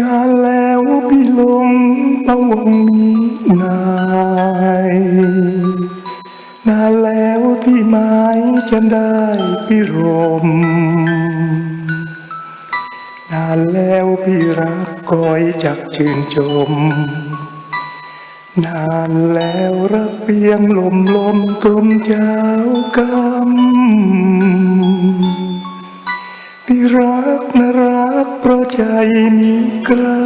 นานแล้วพี่ลงพะวงนี้นายนานแล้วที่ไม้จะได้พิรม นานแล้วพี่รักคอยจักชื่นชม นานแล้วรักเพียงลมลมตมเจ้ากรรมที่รักนะร กเพราะใจมีกล้า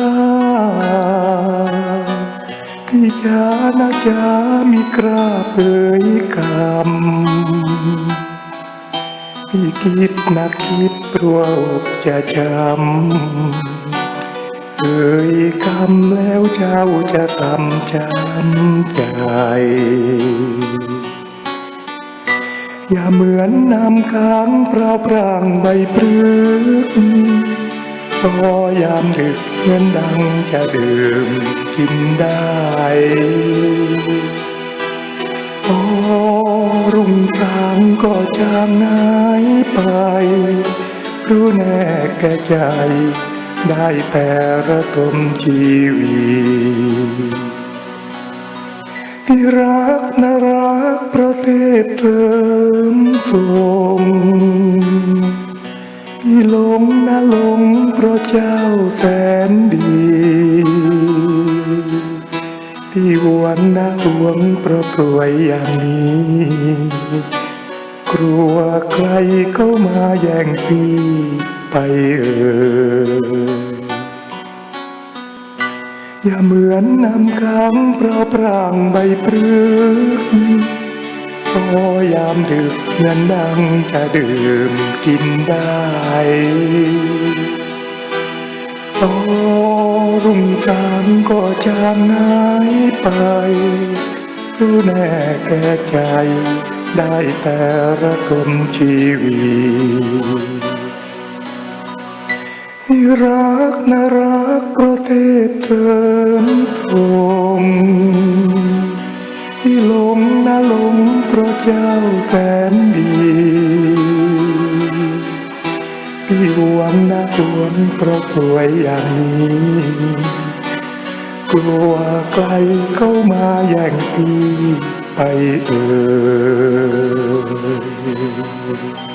ที่จ้านะจ้ามีกล้าเผยกรรมที่คิดนะคิดกลัวอกจะจำเอ่ยคำแล้วเจ้าจะทำช้ำใจ อย่าเหมือนน้ำค้างเปล่าพรางใบป รื้พอยามดึกเงินดังจะดื่มกินได้พอรุ่งสางก็จางหายไป รู้แน่แก่ใจ ได้แต่ระทมชีวีที่รักนะรักเพระเสพเติมทรง เจ้าแสนดี ที่หวนนะหวงเพราะสวยอย่างนี้ กลัวใครเข้ามาแย่งพี่ไปเอ่ยอย่าเหมือนน้ำค้างเปล่าปรางใบปรื้พอยามดึกเงินดังจะดื่มกินได้ พอรุ่งสางก็จางหายไป รู้แน่แก่ใจ ได้แต่ระทมชีวีที่รักนะรักเพระเทพเสริมทงที่หลงนะหลงเพราะเจ้าแสนดี ชวนเพราะสวยอย่างนี้ กลัวใครเข้ามาแย่งพี่ไปเอ่ย